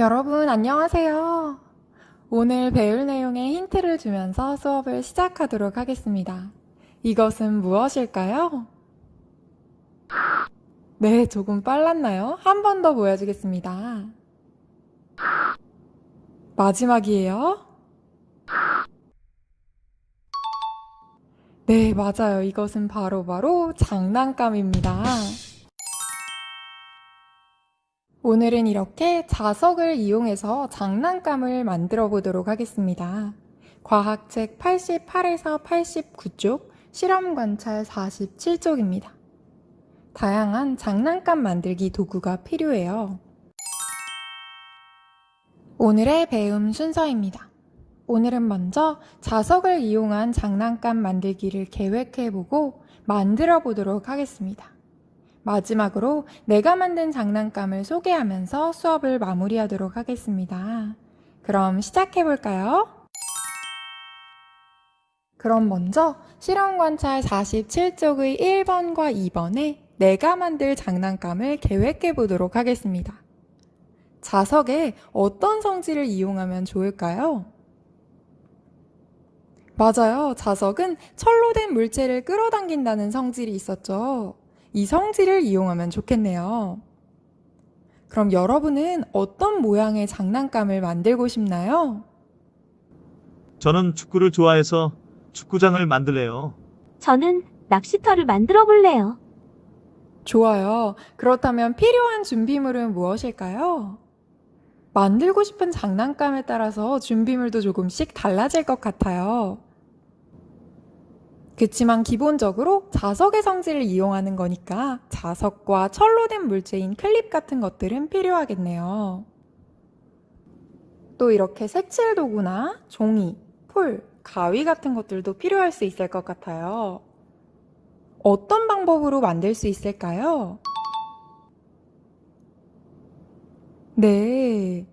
여러분, 안녕하세요. 오늘 배울 내용에 힌트를 주면서 수업을 시작하도록 하겠습니다. 이것은 무엇일까요? 네, 조금 빨랐나요? 한 번 더 보여주겠습니다. 마지막이에요. 네, 맞아요. 이것은 바로바로 장난감입니다. 오늘은 이렇게 자석을 이용해서 장난감을 만들어 보도록 하겠습니다. 과학책 88에서 89쪽, 실험 관찰 47쪽입니다. 다양한 장난감 만들기 도구가 필요해요. 오늘의 배움 순서입니다. 오늘은 먼저 자석을 이용한 장난감 만들기를 계획해 보고 만들어 보도록 하겠습니다. 마지막으로 내가 만든 장난감을 소개하면서 수업을 마무리하도록 하겠습니다. 그럼 시작해 볼까요? 그럼 먼저 실험 관찰 47쪽의 1번과 2번에 내가 만들 장난감을 계획해 보도록 하겠습니다. 자석에 어떤 성질을 이용하면 좋을까요? 맞아요. 자석은 철로 된 물체를 끌어당긴다는 성질이 있었죠. 이 성질을 이용하면 좋겠네요. 그럼 여러분은 어떤 모양의 장난감을 만들고 싶나요? 저는 축구를 좋아해서 축구장을 만들래요. 저는 낚시터를 만들어 볼래요. 좋아요. 그렇다면 필요한 준비물은 무엇일까요? 만들고 싶은 장난감에 따라서 준비물도 조금씩 달라질 것 같아요. 그치만 기본적으로 자석의 성질을 이용하는 거니까 자석과 철로 된 물체인 클립 같은 것들은 필요하겠네요. 또 이렇게 색칠 도구나 종이, 풀, 가위 같은 것들도 필요할 수 있을 것 같아요. 어떤 방법으로 만들 수 있을까요? 네.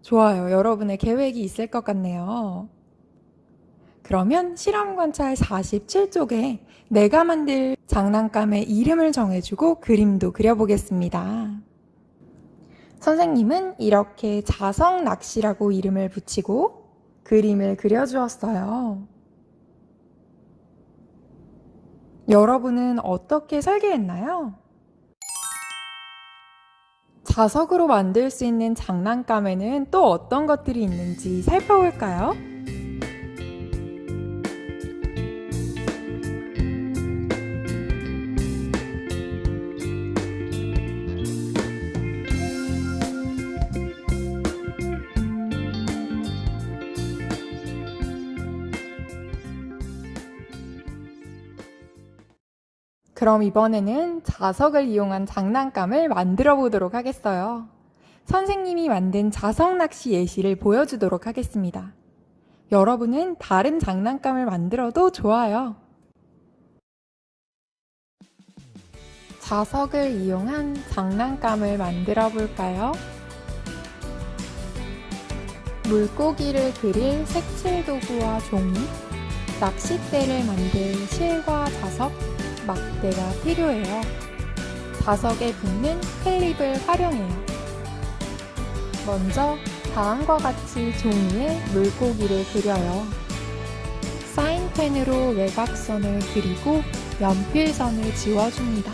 좋아요. 여러분의 계획이 있을 것 같네요. 그러면 실험 관찰 47쪽에 내가 만들 장난감의 이름을 정해주고 그림도 그려보겠습니다. 선생님은 이렇게 자석 낚시라고 이름을 붙이고 그림을 그려주었어요. 여러분은 어떻게 설계했나요? 자석으로 만들 수 있는 장난감에는 또 어떤 것들이 있는지 살펴볼까요? 그럼 이번에는 자석을 이용한 장난감을 만들어 보도록 하겠어요. 선생님이 만든 자석 낚시 예시를 보여주도록 하겠습니다. 여러분은 다른 장난감을 만들어도 좋아요. 자석을 이용한 장난감을 만들어 볼까요? 물고기를 그릴 색칠 도구와 종이, 낚싯대를 만들 실과 자석, 막대가 필요해요. 자석에 붙는 클립을 활용해요. 먼저 다음과 같이 종이에 물고기를 그려요. 사인펜으로 외곽선을 그리고 연필선을 지워줍니다.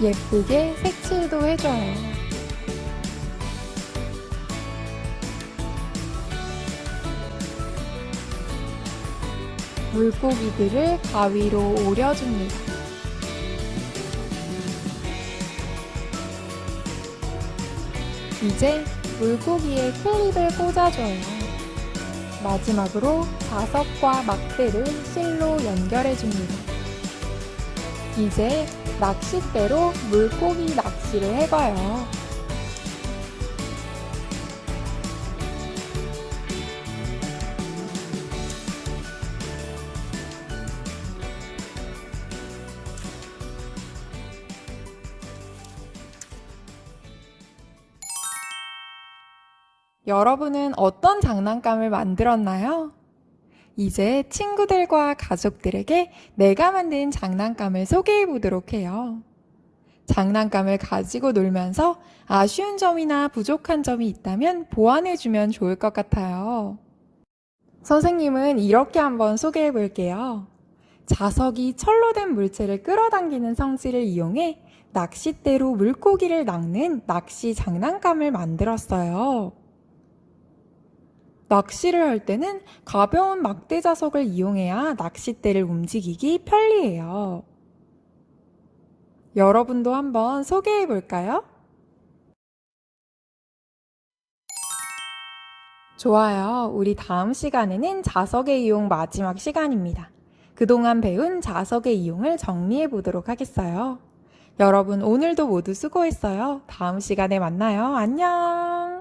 예쁘게 색칠도 해줘요. 물고기들을 가위로 오려줍니다. 이제 물고기에 클립을 꽂아줘요. 마지막으로 자석과 막대를 실로 연결해줍니다. 이제 낚싯대로 물고기 낚시를 해봐요. 여러분은 어떤 장난감을 만들었나요? 이제 친구들과 가족들에게 내가 만든 장난감을 소개해 보도록 해요. 장난감을 가지고 놀면서 아쉬운 점이나 부족한 점이 있다면 보완해 주면 좋을 것 같아요. 선생님은 이렇게 한번 소개해 볼게요. 자석이 철로 된 물체를 끌어당기는 성질을 이용해 낚싯대로 물고기를 낚는 낚시 장난감을 만들었어요. 낚시를 할 때는 가벼운 막대 자석을 이용해야 낚싯대를 움직이기 편리해요. 여러분도 한번 소개해 볼까요? 좋아요. 우리 다음 시간에는 자석의 이용 마지막 시간입니다. 그동안 배운 자석의 이용을 정리해 보도록 하겠어요. 여러분, 오늘도 모두 수고했어요. 다음 시간에 만나요. 안녕!